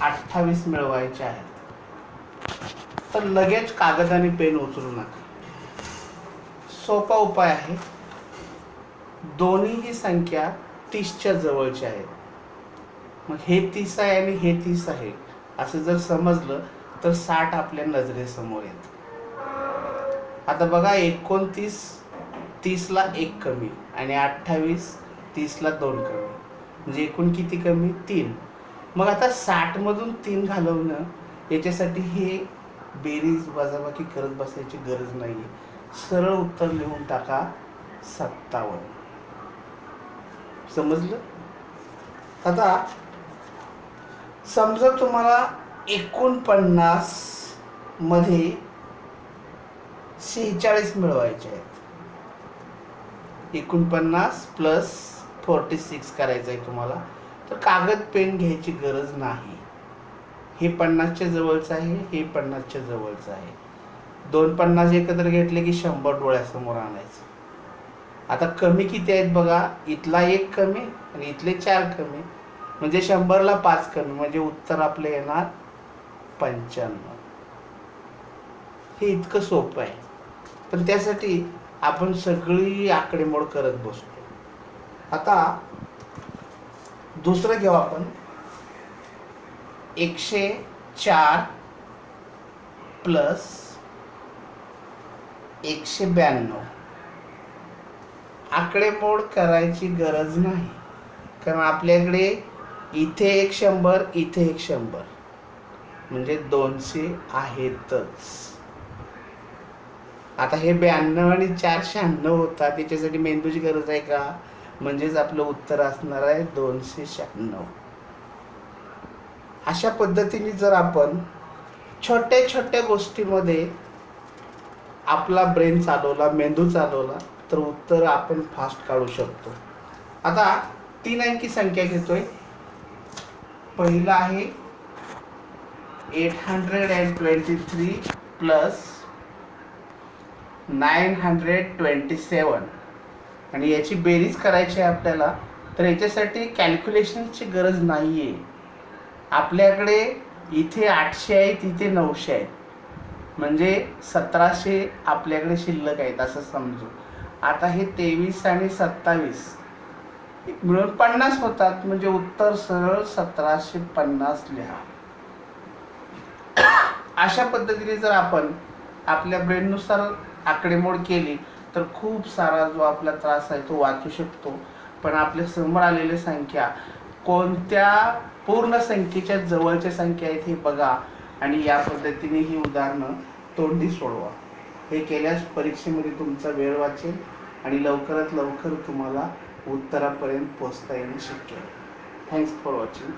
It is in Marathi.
अठ्ठावीस मिळवायचे आहेत. तर लगेच कागद आणि पेन उचलू नका. सोपा उपाय आहे. दोन्हीही संख्या तीसच्या जवळच्या आहेत. मग हे तीस आहे आणि हे तीस आहे. असं जर समजलं तर साठ आपल्या नजरेसमोर येत. आता बघा एकोणतीस तीसला एक कमी आणि अठ्ठावीस तीसला दोन कमी. म्हणजे एकूण किती कमी? तीन. मग आता साठमधून तीन घालवणं याच्यासाठी हे बेरीज वजाबाकी करत बसायची गरज नाही सरळ उत्तर लिहून टाका सत्तावन्न. समजलं? आता समजा तुम्हाला एकोणपन्नासमध्ये शेहेचाळीस मिळवायचे आहेत. एकोणपन्नास प्लस फोर्टी सिक्स करायचं आहे तुम्हाला. तर कागद पेन घ्यायची गरज नाही. हे पन्नासच्या जवळचं आहे हे पन्नासच्या जवळचं आहे. दोन पन्नास एकत्र घेतले की शंभर डोळ्यासमोर आणायचं. आता कमी किती आहेत बघा इथला एक कमी आणि इथले चार कमी. म्हणजे शंभरला पाच कमी म्हणजे उत्तर आपलं येणार पंच्याण्णव. हे इतकं सोपं आहे. पण त्यासाठी आपण सगळी आकडेमोड करत बसतो. आता दुसरं घेऊ आपण. एकशे चार प्लस एकशे ब्याण्णव. आकडेमोड करायची गरज नाही. कारण आपल्याकडे इथे एक शंभर इथे एक शंभर. म्हणजे दोनशे आहेतच. आता हे ब्याण्णव आणि चार शहाण्णव होता त्याच्यासाठी मेंदूची गरज आहे का? म्हणजेच आपलं उत्तर असणार आहे दोनशे शहाण्णव. अशा पद्धतीने जर आपण छोट्या छोट्या गोष्टीमध्ये आपला ब्रेन चालवला मेंदू चालवला तर उत्तर आपण फास्ट काढू शकतो. आता तीन अंकी संख्या घेतोय. पहिला आहे eight hundred and twenty three plus nine hundred twenty seven आणि याची बेरीज करायची आहे आपल्याला तर याच्यासाठी कॅल्क्युलेशनची गरज नाही आहे आपल्याकडे इथे आठशे आहे तिथे नऊशे आहेत म्हणजे सतराशे आपल्याकडे शिल्लक आहेत असं समजू. आता हे तेवीस आणि सत्तावीस. मिळून पन्नास होतात म्हणजे उत्तर सरळ सतराशे पन्नास लिहा. अशा पद्धतीने जर आपण आपल्या ब्रेननुसार आकडेमोड केली तर खूप सारा जो आपला त्रास आहे तो वाचू शकतो. पण आपल्यासमोर आलेल्या संख्या कोणत्या पूर्ण संख्येच्या जवळच्या संख्या आहेत हे बघा. आणि या पद्धतीने ही उदाहरणं तोंडी सोडवा. हे केल्यास परीक्षेमध्ये तुमचा वेळ वाचेल आणि लवकरात लवकर तुम्हाला उत्तरापर्यंत पोहोचता येणं शक्य आहे. Thanks for watching